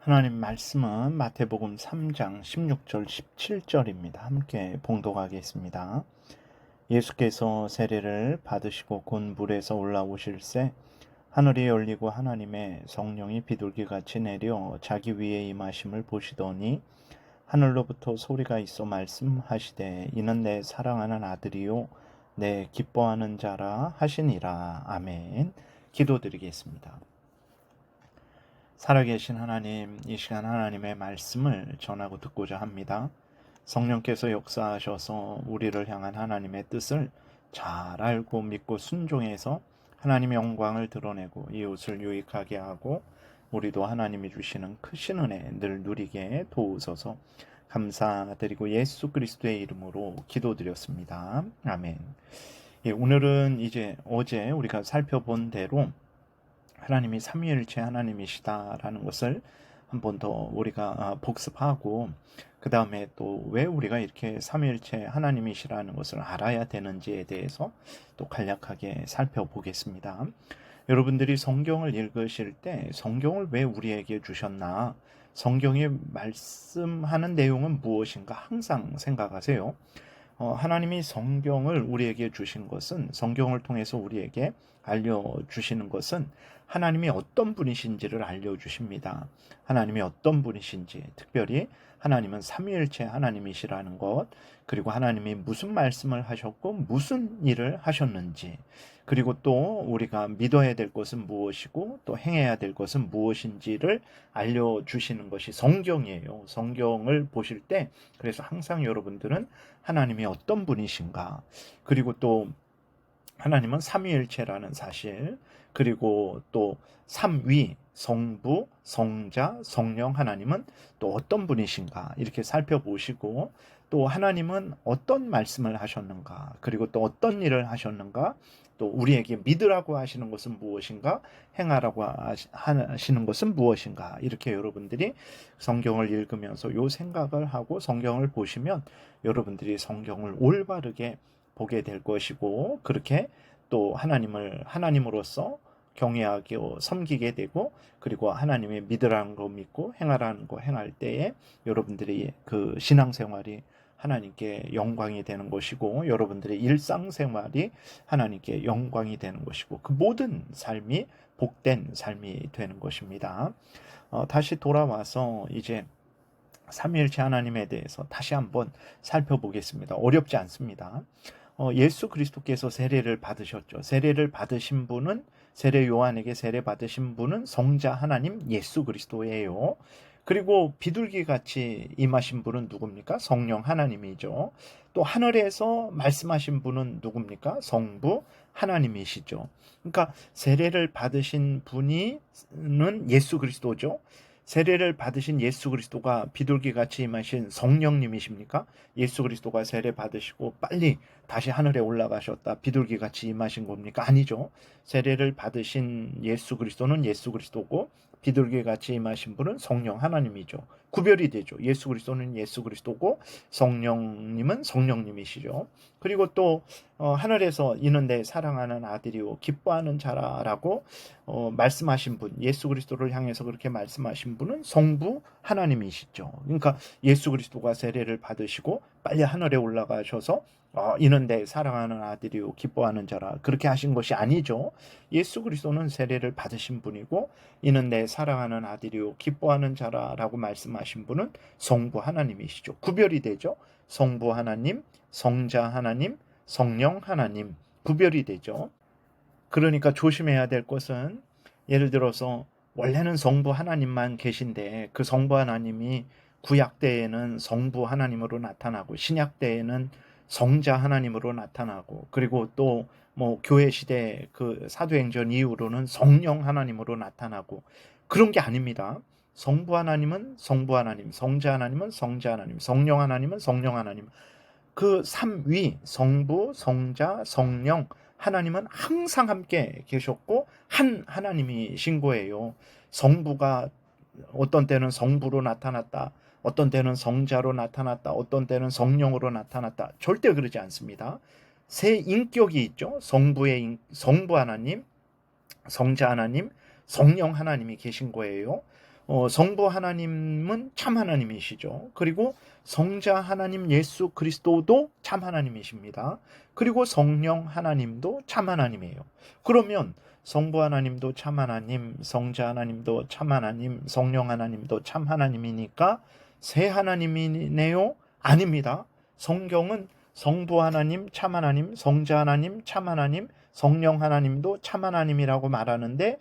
하나님 말씀은 마태복음 3장 16절 17절입니다. 함께 봉독하겠습니다. 예수께서 세례를 받으시고 곧 물에서 올라오실새 하늘이 열리고 하나님의 성령이 비둘기같이 내려 자기 위에 임하심을 보시더니 하늘로부터 소리가 있어 말씀하시되 이는 내 사랑하는 아들이요 내 기뻐하는 자라 하시니라 아멘 기도드리겠습니다. 살아계신 하나님, 이 시간 하나님의 말씀을 전하고 듣고자 합니다. 성령께서 역사하셔서 우리를 향한 하나님의 뜻을 잘 알고 믿고 순종해서 하나님의 영광을 드러내고 이웃을 유익하게 하고 우리도 하나님이 주시는 크신 은혜 늘 누리게 도우소서 감사드리고 예수 그리스도의 이름으로 기도드렸습니다. 아멘. 예, 오늘은 이제 어제 우리가 살펴본 대로 하나님이 삼위일체 하나님이시다라는 것을 한 번 더 우리가 아, 복습하고 그 다음에 또 왜 우리가 이렇게 삼위일체 하나님이시라는 것을 알아야 되는지에 대해서 또 간략하게 살펴보겠습니다. 여러분들이 성경을 읽으실 때 성경을 왜 우리에게 주셨나? 성경이 말씀하는 내용은 무엇인가 항상 생각하세요. 어, 하나님이 성경을 우리에게 주신 것은 성경을 통해서 우리에게 알려주시는 것은 하나님이 어떤 분이신지를 알려주십니다. 하나님이 어떤 분이신지, 특별히 하나님은 삼위일체 하나님이시라는 것, 그리고 하나님이 무슨 말씀을 하셨고 무슨 일을 하셨는지, 그리고 또 우리가 믿어야 될 것은 무엇이고 또 행해야 될 것은 무엇인지를 알려주시는 것이 성경이에요. 성경을 보실 때 그래서 항상 여러분들은 하나님이 어떤 분이신가, 그리고 또 하나님은 삼위일체라는 사실, 그리고 또 삼위, 성부, 성자, 성령 하나님은 또 어떤 분이신가. 이렇게 살펴보시고 또 하나님은 어떤 말씀을 하셨는가 그리고 또 어떤 일을 하셨는가 또 우리에게 믿으라고 하시는 것은 무엇인가 행하라고 하시는 것은 무엇인가 이렇게 여러분들이 성경을 읽으면서 요 생각을 하고 성경을 보시면 여러분들이 성경을 올바르게 보게 될 것이고 그렇게 또 하나님을 하나님으로서 경외하게 섬기게 되고 그리고 하나님의 믿으라는 거 믿고 행하라는 거 행할 때에 여러분들이 그 신앙생활이 하나님께 영광이 되는 것이고 여러분들의 일상생활이 하나님께 영광이 되는 것이고 그 모든 삶이 복된 삶이 되는 것입니다. 어, 다시 돌아와서 이제 삼일체 하나님에 대해서 다시 한번 살펴보겠습니다. 어렵지 않습니다. 어, 예수 그리스도께서 세례를 받으셨죠. 세례를 받으신 분은 세례 요한에게 세례 받으신 분은 성자 하나님 예수 그리스도예요. 그리고 비둘기 같이 임하신 분은 누굽니까? 성령 하나님이죠. 또 하늘에서 말씀하신 분은 누굽니까? 성부 하나님이시죠. 그러니까 세례를 받으신 분이는 예수 그리스도죠. 세례를 받으신 예수 그리스도가 비둘기 같이 임하신 성령님이십니까? 예수 그리스도가 세례 받으시고 빨리 다시 하늘에 올라가셨다. 비둘기 같이 임하신 겁니까? 아니죠. 세례를 받으신 예수 그리스도는 예수 그리스도고 비둘기 같이 임하신 분은 성령 하나님이죠. 구별이 되죠. 예수 그리스도는 예수 그리스도고 성령님은 성령님이시죠. 그리고 또 어, 하늘에서 이는 내 사랑하는 아들이요 기뻐하는 자라라고 어, 말씀하신 분 예수 그리스도를 향해서 그렇게 말씀하신 분은 성부 하나님이시죠. 그러니까 예수 그리스도가 세례를 받으시고 빨리 하늘에 올라가셔서 어, 이는 내 사랑하는 아들이요 기뻐하는 자라 그렇게 하신 것이 아니죠. 예수 그리스도는 세례를 받으신 분이고 이는 내 사랑하는 아들이요 기뻐하는 자라라고 말씀 하신 분은 성부 하나님이시죠. 구별이 되죠. 성부 하나님, 성자 하나님, 성령 하나님 구별이 되죠. 그러니까 조심해야 될 것은 예를 들어서 원래는 성부 하나님만 계신데 그 성부 하나님이 구약 때에는 성부 하나님으로 나타나고 신약 때에는 성자 하나님으로 나타나고 그리고 또 뭐 교회 시대 그 사도행전 이후로는 성령 하나님으로 나타나고 그런 게 아닙니다. 성부 하나님은 성부 하나님, 성자 하나님은 성자 하나님, 성령 하나님은 성령 하나님. 그 삼위 성부, 성자, 성령 하나님은 항상 함께 계셨고 한 하나님이신 거예요. 성부가 어떤 때는 성부로 나타났다. 어떤 때는 성자로 나타났다. 어떤 때는 성령으로 나타났다. 절대 그러지 않습니다. 세 인격이 있죠. 성부의 인, 성부 하나님, 성자 하나님, 성령 하나님이 계신 거예요. 어, 성부 하나님은 참 하나님이시죠. 그리고 성자 하나님 예수 그리스도도 참 하나님이십니다. 그리고 성령 하나님도 참 하나님이에요. 그러면 성부 하나님도 참 하나님, 성자 하나님도 참 하나님, 성령 하나님도 참 하나님이니까 새 하나님이네요? 아닙니다. 성경은 성부 하나님, 참 하나님, 성자 하나님, 참 하나님, 성령 하나님도 참 하나님이라고 말하는데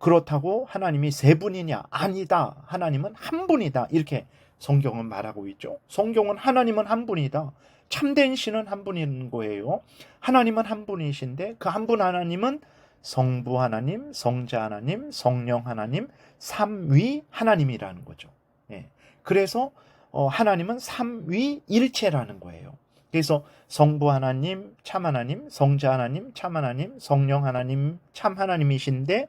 그렇다고 하나님이 세 분이냐? 아니다. 하나님은 한 분이다. 이렇게 성경은 말하고 있죠. 성경은 하나님은 한 분이다. 참된 신은 한 분인 거예요. 하나님은 한 분이신데 그 한 분 하나님은 성부 하나님, 성자 하나님, 성령 하나님, 삼위 하나님이라는 거죠. 예. 그래서 어, 하나님은 삼위 일체라는 거예요. 그래서 성부 하나님, 참 하나님, 성자 하나님, 참 하나님, 성령 하나님, 참 하나님이신데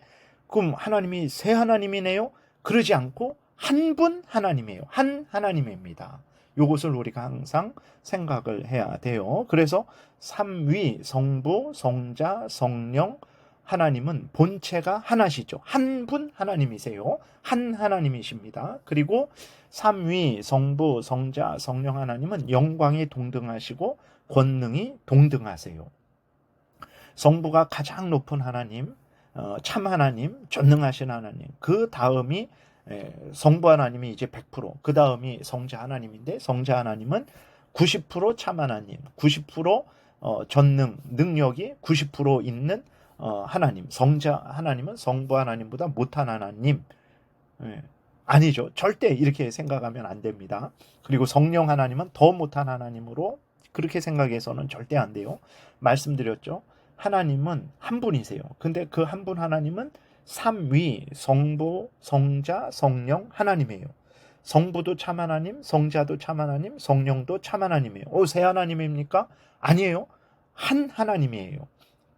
그럼 하나님이 세 하나님이네요? 그러지 않고 한 분 하나님이에요. 한 하나님입니다. 이것을 우리가 항상 생각을 해야 돼요. 그래서 삼위, 성부, 성자, 성령, 하나님은 본체가 하나시죠. 한 분 하나님이세요. 한 하나님이십니다. 그리고 삼위, 성부, 성자, 성령 하나님은 영광이 동등하시고 권능이 동등하세요. 성부가 가장 높은 하나님, 어, 참 하나님, 전능하신 하나님. 그 다음이 성부 하나님이 이제 100%, 그 다음이 성자 하나님인데 성자 하나님은 90%참 하나님, 90% 어, 전능, 능력이 90% 있는 어, 하나님, 성자 하나님은 성부 하나님보다 못한 하나님. 예. 아니죠. 절대 이렇게 생각하면 안 됩니다. 그리고 성령 하나님은 더 못한 하나님으로 그렇게 생각해서는 절대 안 돼요. 말씀드렸죠. 하나님은 한 분이세요. 근데 그 한 분 하나님은 삼위, 성부, 성자, 성령 하나님이에요. 성부도 참 하나님, 성자도 참 하나님, 성령도 참 하나님이에요. 오, 세 하나님입니까? 아니에요. 한 하나님이에요.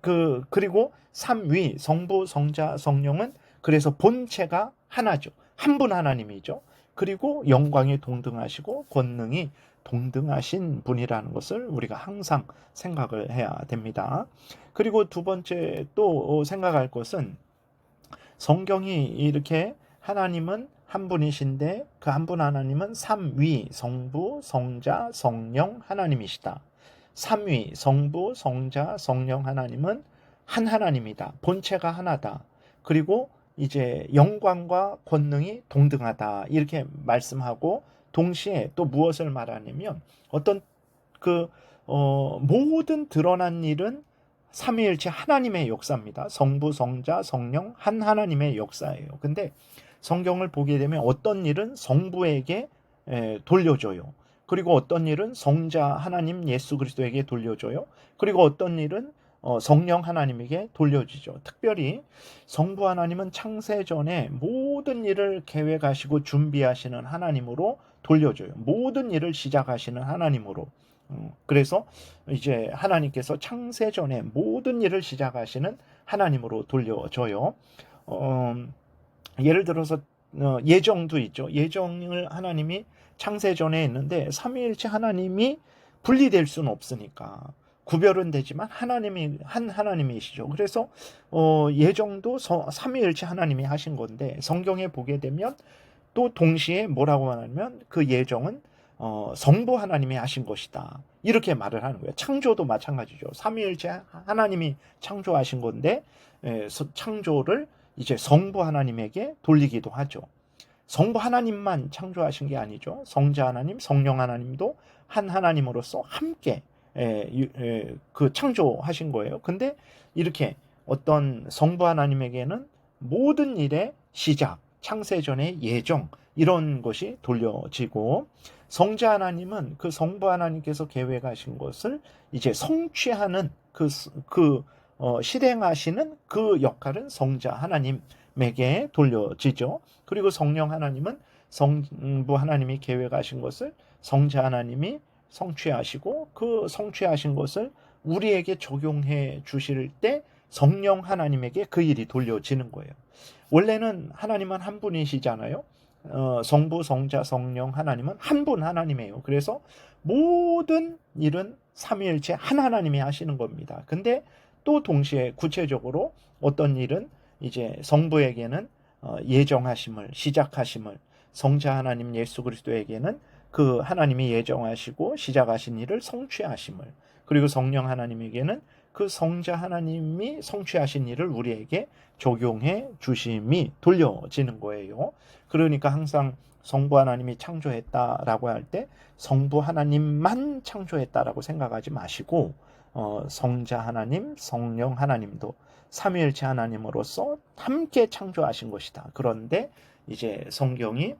그 그리고 삼위, 성부, 성자, 성령은 그래서 본체가 하나죠. 한 분 하나님이죠. 그리고 영광이 동등하시고 권능이 동등하신 분이라는 것을 우리가 항상 생각을 해야 됩니다. 그리고 두 번째 또 생각할 것은 성경이 이렇게 하나님은 한 분이신데 그 한 분 하나님은 삼위, 성부, 성자, 성령 하나님이시다. 삼위, 성부, 성자, 성령 하나님은 한 하나님이다. 본체가 하나다. 그리고 이제 영광과 권능이 동등하다. 이렇게 말씀하고 동시에 또 무엇을 말하냐면 어떤 그 어, 모든 드러난 일은 삼위일체 하나님의 역사입니다. 성부, 성자, 성령 한 하나님의 역사예요. 근데 성경을 보게 되면 어떤 일은 성부에게 에, 돌려줘요. 그리고 어떤 일은 성자 하나님 예수 그리스도에게 돌려줘요. 그리고 어떤 일은 어, 성령 하나님에게 돌려지죠. 특별히 성부 하나님은 창세 전에 모든 일을 계획하시고 준비하시는 하나님으로 돌려줘요. 모든 일을 시작하시는 하나님으로. 음, 그래서 이제 하나님께서 창세 전에 모든 일을 시작하시는 하나님으로 돌려줘요. 어, 예를 들어서 어, 예정도 있죠. 예정을 하나님이 창세 전에 했는데 삼위일체 하나님이 분리될 수는 없으니까 구별은 되지만 하나님이 한 하나님이시죠. 그래서 어, 예정도 삼위일체 하나님이 하신 건데 성경에 보게 되면 또 동시에 뭐라고 말하면 그 예정은 어, 성부 하나님이 하신 것이다. 이렇게 말을 하는 거예요. 창조도 마찬가지죠. 삼위일체 하나님이 창조하신 건데 에, 창조를 이제 성부 하나님에게 돌리기도 하죠. 성부 하나님만 창조하신 게 아니죠. 성자 하나님, 성령 하나님도 한 하나님으로서 함께 에, 에, 그 창조하신 거예요. 근데 이렇게 어떤 성부 하나님에게는 모든 일의 시작, 창세 전의 예정 이런 것이 돌려지고 성자 하나님은 그 성부 하나님께서 계획하신 것을 이제 성취하는 그, 그 어, 실행하시는 그 역할은 성자 하나님에게 돌려지죠. 그리고 성령 하나님은 성부 하나님이 계획하신 것을 성자 하나님이 성취하시고 그 성취하신 것을 우리에게 적용해 주실 때 성령 하나님에게 그 일이 돌려지는 거예요. 원래는 하나님은 한 분이시잖아요. 어, 성부, 성자, 성령 하나님은 한 분 하나님이에요. 그래서 모든 일은 삼위일체 한 하나님이 하시는 겁니다. 근데 또 동시에 구체적으로 어떤 일은 이제 성부에게는 어, 예정하심을 시작하심을 성자 하나님 예수 그리스도에게는 그 하나님이 예정하시고 시작하신 일을 성취하심을 그리고 성령 하나님에게는 그 성자 하나님이 성취하신 일을 우리에게 적용해 주심이 돌려지는 거예요. 그러니까 항상 성부 하나님이 창조했다라고 할 때 성부 하나님만 창조했다라고 생각하지 마시고 어, 성자 하나님, 성령 하나님도 삼위일체 하나님으로서 함께 창조하신 것이다. 그런데 이제 성경이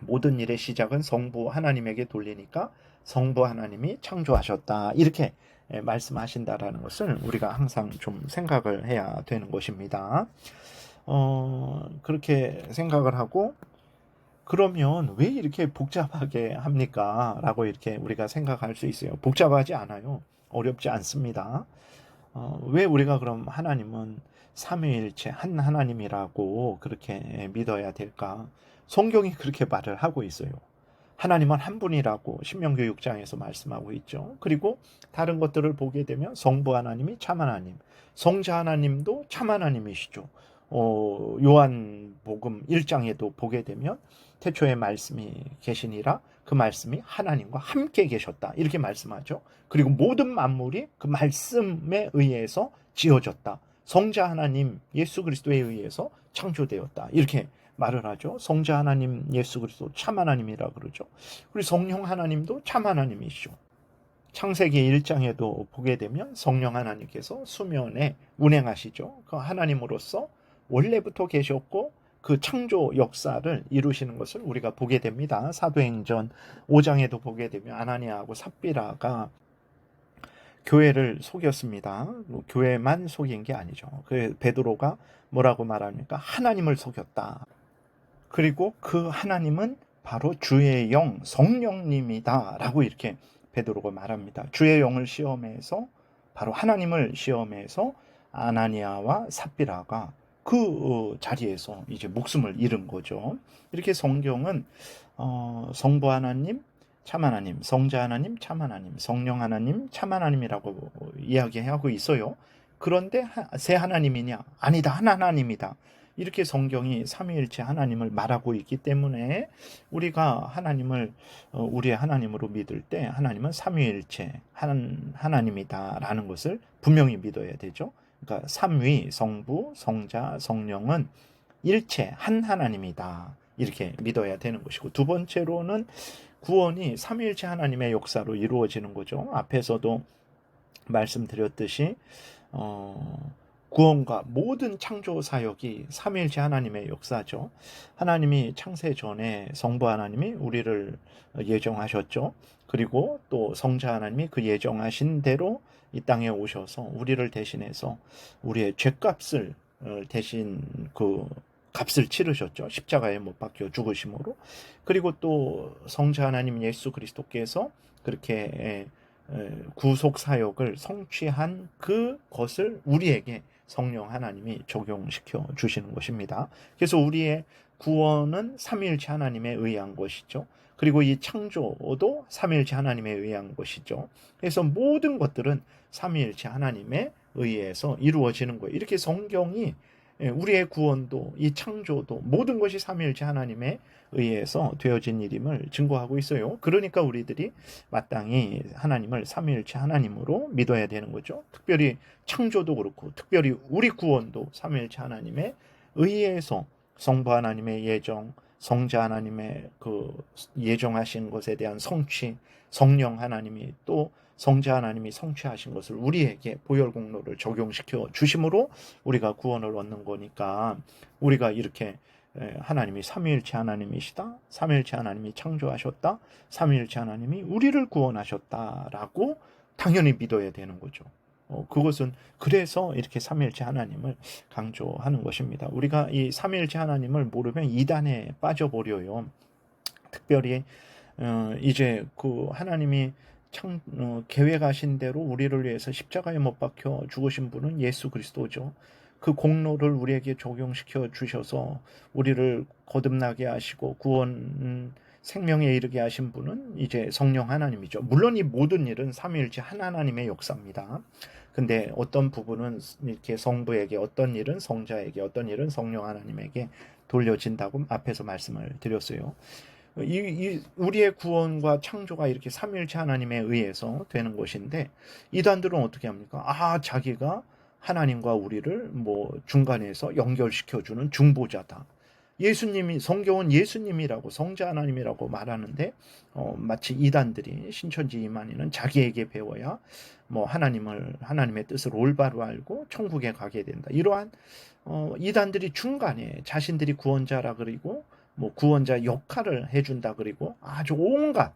모든 일의 시작은 성부 하나님에게 돌리니까 성부 하나님이 창조하셨다. 이렇게 예, 말씀하신다라는 것을 우리가 항상 좀 생각을 해야 되는 것입니다. 어, 그렇게 생각을 하고 그러면 왜 이렇게 복잡하게 합니까? 라고 이렇게 우리가 생각할 수 있어요. 복잡하지 않아요. 어렵지 않습니다. 어, 왜 우리가 그럼 하나님은 삼위일체 한 하나님이라고 그렇게 믿어야 될까? 성경이 그렇게 말을 하고 있어요. 하나님은 한 분이라고 신명기 6장에서 말씀하고 있죠. 그리고 다른 것들을 보게 되면 성부 하나님이 참 하나님, 성자 하나님도 참 하나님이시죠. 어, 요한복음 1장에도 보게 되면 태초에 말씀이 계시니라 그 말씀이 하나님과 함께 계셨다. 이렇게 말씀하죠. 그리고 모든 만물이 그 말씀에 의해서 지어졌다. 성자 하나님 예수 그리스도에 의해서 창조되었다. 이렇게 말을 하죠. 성자 하나님 예수 그리스도 참 하나님이라 그러죠. 그리고 성령 하나님도 참 하나님이시죠. 창세기 1장에도 보게 되면 성령 하나님께서 수면에 운행하시죠. 그 하나님으로서 원래부터 계셨고 그 창조 역사를 이루시는 것을 우리가 보게 됩니다. 사도행전 5장에도 보게 되면 아나니아하고 삽비라가 교회를 속였습니다. 뭐 교회만 속인 게 아니죠. 그 베드로가 뭐라고 말합니까? 하나님을 속였다. 그리고 그 하나님은 바로 주의 영 성령님이다라고 이렇게 베드로가 말합니다. 주의 영을 시험해서 바로 하나님을 시험해서 아나니아와 삽비라가 그 어, 자리에서 이제 목숨을 잃은 거죠. 이렇게 성경은 어, 성부 하나님, 참 하나님, 성자 하나님, 참 하나님, 성령 하나님, 참 하나님이라고 이야기하고 있어요. 그런데 세 하나님이냐? 아니다, 한 하나님이다. 이렇게 성경이 삼위일체 하나님을 말하고 있기 때문에 우리가 하나님을 어, 우리의 하나님으로 믿을 때 하나님은 삼위일체 한 하나님이다라는 것을 분명히 믿어야 되죠. 그러니까 삼위 성부 성자 성령은 일체 한 하나님이다 이렇게 믿어야 되는 것이고 두 번째로는 구원이 삼위일체 하나님의 역사로 이루어지는 거죠. 앞에서도 말씀드렸듯이 어, 구원과 모든 창조 사역이 삼위일체 하나님의 역사죠. 하나님이 창세 전에 성부 하나님이 우리를 예정하셨죠. 그리고 또 성자 하나님이 그 예정하신 대로 이 땅에 오셔서 우리를 대신해서 우리의 죄값을 어, 대신 그 값을 치르셨죠. 십자가에 못 박혀 죽으심으로. 그리고 또 성자 하나님 예수 그리스도께서 그렇게 구속 사역을 성취한 그것을 우리에게 성령 하나님이 적용시켜 주시는 것입니다. 그래서 우리의 구원은 삼일체 하나님에 의한 것이죠. 그리고 이 창조도 삼일체 하나님에 의한 것이죠. 그래서 모든 것들은 삼일체 하나님에 의해서 이루어지는 거예요. 이렇게 성경이 예, 우리의 구원도 이 창조도 모든 것이 삼일체 하나님에 의해서 되어진 일임을 증거하고 있어요. 그러니까 우리들이 마땅히 하나님을 삼일체 하나님으로 믿어야 되는 거죠. 특별히 창조도 그렇고 특별히 우리 구원도 삼일체 하나님에 의해서 성부 하나님의 예정, 성자 하나님의 그 예정하신 것에 대한 성취, 성령 하나님이 또 성자 하나님이 성취하신 것을 우리에게 보혈 공로를 적용시켜 주심으로 우리가 구원을 얻는 거니까 우리가 이렇게 하나님이 삼위일체 하나님이시다. 삼위일체 하나님이 창조하셨다. 삼위일체 하나님이 우리를 구원하셨다라고 당연히 믿어야 되는 거죠. 어, 그것은 그래서 이렇게 삼일체 하나님을 강조하는 것입니다. 우리가 이 삼일체 하나님을 모르면 이단에 빠져버려요. 특별히 어, 이제 그 하나님이 참 어, 계획하신 대로 우리를 위해서 십자가에 못 박혀 죽으신 분은 예수 그리스도죠. 그 공로를 우리에게 적용시켜 주셔서 우리를 거듭나게 하시고 구원 생명에 이르게 하신 분은 이제 성령 하나님이죠. 물론 이 모든 일은 삼위일체 한 하나님의 역사입니다. 근데 어떤 부분은 이렇게 성부에게 어떤 일은 성자에게 어떤 일은 성령 하나님에게 돌려진다고 앞에서 말씀을 드렸어요. 이, 이 우리의 구원과 창조가 이렇게 삼위일체 하나님에 의해서 되는 것인데 이단들은 어떻게 합니까? 아 자기가 하나님과 우리를 뭐 중간에서 연결시켜 주는 중보자다. 예수님이 성경은 예수님이라고 성자 하나님이라고 말하는데 어, 마치 이단들이 신천지 이만희는 자기에게 배워야 뭐 하나님을 하나님의 뜻을 올바로 알고 천국에 가게 된다. 이러한 어, 이단들이 중간에 자신들이 구원자라 그리고 뭐 구원자 역할을 해준다 그리고 아주 온갖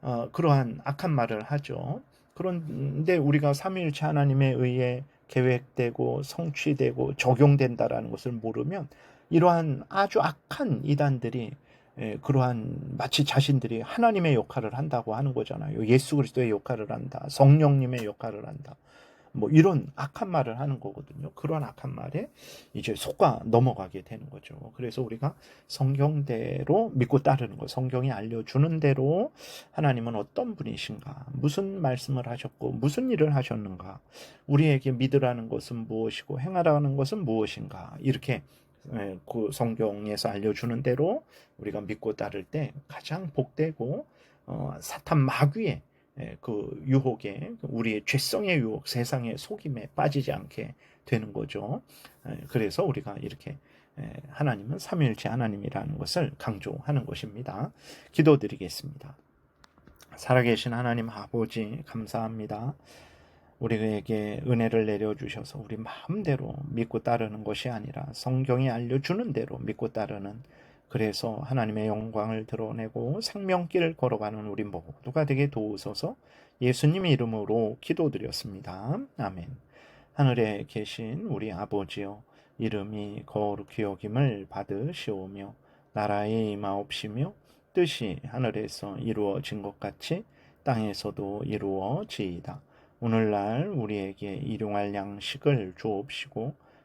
어, 그러한 악한 말을 하죠. 그런데 우리가 삼위일체 하나님에 의해 계획되고 성취되고 적용된다라는 것을 모르면 이러한 아주 악한 이단들이 예, 그러한 마치 자신들이 하나님의 역할을 한다고 하는 거잖아요. 예수 그리스도의 역할을 한다. 성령님의 역할을 한다. 뭐 이런 악한 말을 하는 거거든요. 그런 악한 말에 이제 속아 넘어가게 되는 거죠. 그래서 우리가 성경대로 믿고 따르는 거, 성경이 알려주는 대로 하나님은 어떤 분이신가, 무슨 말씀을 하셨고, 무슨 일을 하셨는가, 우리에게 믿으라는 것은 무엇이고, 행하라는 것은 무엇인가, 이렇게 예, 그 성경에서 알려주는 대로 우리가 믿고 따를 때 가장 복되고 어, 사탄 마귀의 예, 그 유혹에 우리의 죄성의 유혹, 세상의 속임에 빠지지 않게 되는 거죠. 예, 그래서 우리가 이렇게 예, 하나님은 삼위일체 하나님이라는 것을 강조하는 것입니다. 기도드리겠습니다. 살아계신 하나님 아버지 감사합니다. 우리에게 은혜를 내려주셔서 우리 마음대로 믿고 따르는 것이 아니라 성경이 알려주는 대로 믿고 따르는 그래서 하나님의 영광을 드러내고 생명길을 걸어가는 우리 모두가 되게 도우소서 예수님 이름으로 기도드렸습니다. 아멘. 하늘에 계신 우리 아버지여 이름이 거룩히 여김을 받으시오며 나라의 임하옵시며 뜻이 하늘에서 이루어진 것 같이 땅에서도 이루어지이다. 오늘날 우리에게 일용할 양식을 주옵시고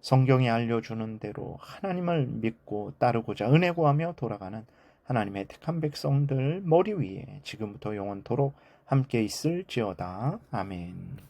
성경이 알려주는 대로 하나님을 믿고 따르고자 은혜 구하며 돌아가는 하나님의 택한 백성들 머리 위에 지금부터 영원토록 함께 있을지어다. 아멘.